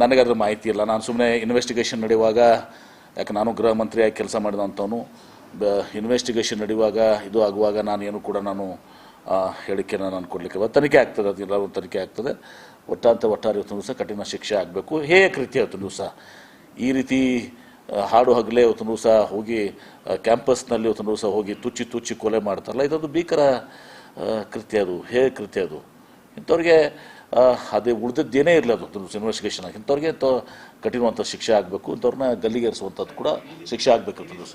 ನನಗೆ ಅದ್ರ ಮಾಹಿತಿ ಇಲ್ಲ. ನಾನು ಸುಮ್ಮನೆ ಇನ್ವೆಸ್ಟಿಗೇಷನ್ ನಡೆಯುವಾಗ, ಯಾಕೆ ನಾನು ಗೃಹ ಮಂತ್ರಿಯಾಗಿ ಕೆಲಸ ಮಾಡಿದಂಥವನು ಇನ್ವೆಸ್ಟಿಗೇಷನ್ ನಡೆಯುವಾಗ, ಇದು ಆಗುವಾಗ ನಾನು ಏನು ಕೂಡ ನಾನು ಹೇಳಿಕೆನ ನಾನು ಕೊಡಲಿಕ್ಕೆ ತನಿಖೆ ಆಗ್ತದೆ. ಅದು ಎಲ್ಲರೂ ತನಿಖೆ ಆಗ್ತದೆ. ಒಟ್ಟಾಂತ ಒಟ್ಟಾರೆ ಇವತ್ತು ದಿವಸ ಕಠಿಣ ಶಿಕ್ಷೆ ಆಗಬೇಕು. ಹೇಗೆ ಕೃತ್ಯ ಇವತ್ತು ದಿವಸ. ಈ ರೀತಿ ಹಾಡು ಹಗಲೇ ಇವತ್ತು ದಿವಸ ಹೋಗಿ ಕ್ಯಾಂಪಸ್ನಲ್ಲಿ ಇವತ್ತು ದಿವಸ ಹೋಗಿ ತುಚ್ಚಿ ತುಚ್ಚಿ ಕೊಲೆ ಮಾಡ್ತಾರಲ್ಲ, ಇದೊಂದು ಭೀಕರ ಕೃತ್ಯ ಅದು, ಹೇಗೆ ಕೃತ್ಯ ಅದು? ಇಂಥವ್ರಿಗೆ ಅದೇ ಉಳಿದದ್ದೇನೇ ಇರಲಿ ಅದು ಇನ್ವೆಸ್ಟಿಗೇಷನ್ ಆಗಿ. ಇಂಥವ್ರಿಗೆ ಇಂಥ ಕಠಿಣವಂಥ ಶಿಕ್ಷೆ ಆಗಬೇಕು, ಇಂಥವ್ರನ್ನ ಗಲ್ಲಿಗೇರಿಸುವಂಥದ್ದು ಕೂಡ ಶಿಕ್ಷೆ ಆಗಬೇಕು ದಿವಸ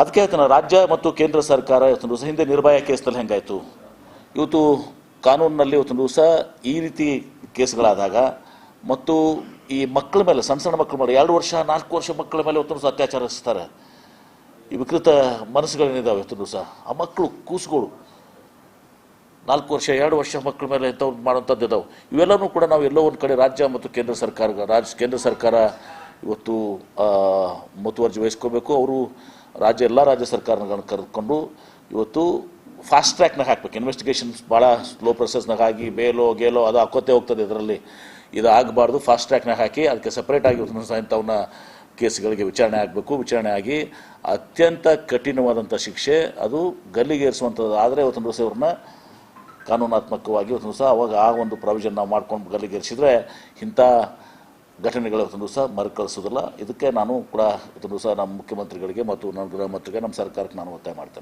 ಅದಕ್ಕೆ ಹೇಳ್ತಾನೆ ರಾಜ್ಯ ಮತ್ತು ಕೇಂದ್ರ ಸರ್ಕಾರ ಇವತ್ತು ದಿವಸ ಹಿಂದೆ ನಿರ್ಭಯ ಕೇಸ್ನಲ್ಲಿ ಹೆಂಗಾಯಿತು? ಇವತ್ತು ಕಾನೂನಿನಲ್ಲಿ ಇವತ್ತು ದಿವಸ ಈ ರೀತಿ ಕೇಸ್ಗಳಾದಾಗ ಮತ್ತು ಈ ಮಕ್ಕಳ ಮೇಲೆ, ಸಣ್ಣ ಸಣ್ಣ ಮಕ್ಕಳ ಮೇಲೆ, ಎರಡು ವರ್ಷ, ನಾಲ್ಕು ವರ್ಷ ಮಕ್ಕಳ ಮೇಲೆ ಇವತ್ತು ದಿವಸ ಅತ್ಯಾಚಾರ ಎಸಗ್ತಾರೆ ಈ ವಿಕೃತ ಮನಸ್ಸುಗಳೇನಿದ್ದಾವೆ ಇವತ್ತು ದಿವಸ? ಆ ಮಕ್ಕಳು, ಕೂಸುಗಳು, ನಾಲ್ಕು ವರ್ಷ, ಎರಡು ವರ್ಷ ಮಕ್ಕಳ ಮೇಲೆ ಎಂಥ ಮಾಡುವಂಥದ್ದು ಇದಾವೆ. ಇವೆಲ್ಲವೂ ಕೂಡ ನಾವು ಎಲ್ಲೋ ಒಂದು ಕಡೆ ರಾಜ್ಯ ಮತ್ತು ಕೇಂದ್ರ ಸರ್ಕಾರ, ರಾಜ್ಯ ಕೇಂದ್ರ ಸರ್ಕಾರ ಇವತ್ತು ಮುತುವರ್ಜಿ ವಹಿಸ್ಕೋಬೇಕು. ಅವರು ರಾಜ್ಯ, ಎಲ್ಲ ರಾಜ್ಯ ಸರ್ಕಾರಗಳನ್ನ ಕರೆದುಕೊಂಡು ಇವತ್ತು ಫಾಸ್ಟ್ ಟ್ರ್ಯಾಕ್ನಾಗ ಹಾಕ್ಬೇಕು. ಇನ್ವೆಸ್ಟಿಗೇಷನ್ಸ್ ಭಾಳ ಸ್ಲೋ ಪ್ರೊಸೆಸ್ನಾಗ ಆಗಿ ಬೇಲೋ, ಗೇಲೋ ಅದು ಹಾಕೋತೆ ಹೋಗ್ತದೆ ಇದರಲ್ಲಿ. ಇದು ಆಗಬಾರ್ದು ಫಾಸ್ಟ್ ಟ್ರ್ಯಾಕ್ನಾಗ ಹಾಕಿ, ಅದಕ್ಕೆ ಸಪ್ರೇಟಾಗಿ ಇಂಥವನ್ನ ಕೇಸ್ಗಳಿಗೆ ವಿಚಾರಣೆ ಆಗಬೇಕು. ವಿಚಾರಣೆ ಆಗಿ ಅತ್ಯಂತ ಕಠಿಣವಾದಂಥ ಶಿಕ್ಷೆ, ಅದು ಗಲ್ಲಿಗೇರಿಸುವಂಥದ್ದು ಆದರೆ ಇವತ್ತೊಂದು ದಿವಸ ಇವ್ರನ್ನ ಕಾನೂನಾತ್ಮಕವಾಗಿ ಒಂದು ದಿವಸ ಅವಾಗ ಆ ಒಂದು ಪ್ರಾವಿಷನ್ ನಾವು ಮಾಡ್ಕೊಂಡು ಗಲ್ಲಿಗೇರಿಸಿದ್ರೆ ಇಂಥ ಘಟನೆಗಳು ಅದನ್ನು ಸಹ ಮರುಕಳಿಸೋದಿಲ್ಲ ಇದಕ್ಕೆ ನಾನು ಕೂಡ ಇದನ್ನು ಸಹ ನಮ್ಮ ಮುಖ್ಯಮಂತ್ರಿಗಳಿಗೆ ಮತ್ತು ನನ್ನ ಗೃಹ ಮಂತ್ರಿಗೆ, ನಮ್ಮ ಸರ್ಕಾರಕ್ಕೆ ನಾನು ಒತ್ತಾಯ ಮಾಡ್ತೇನೆ.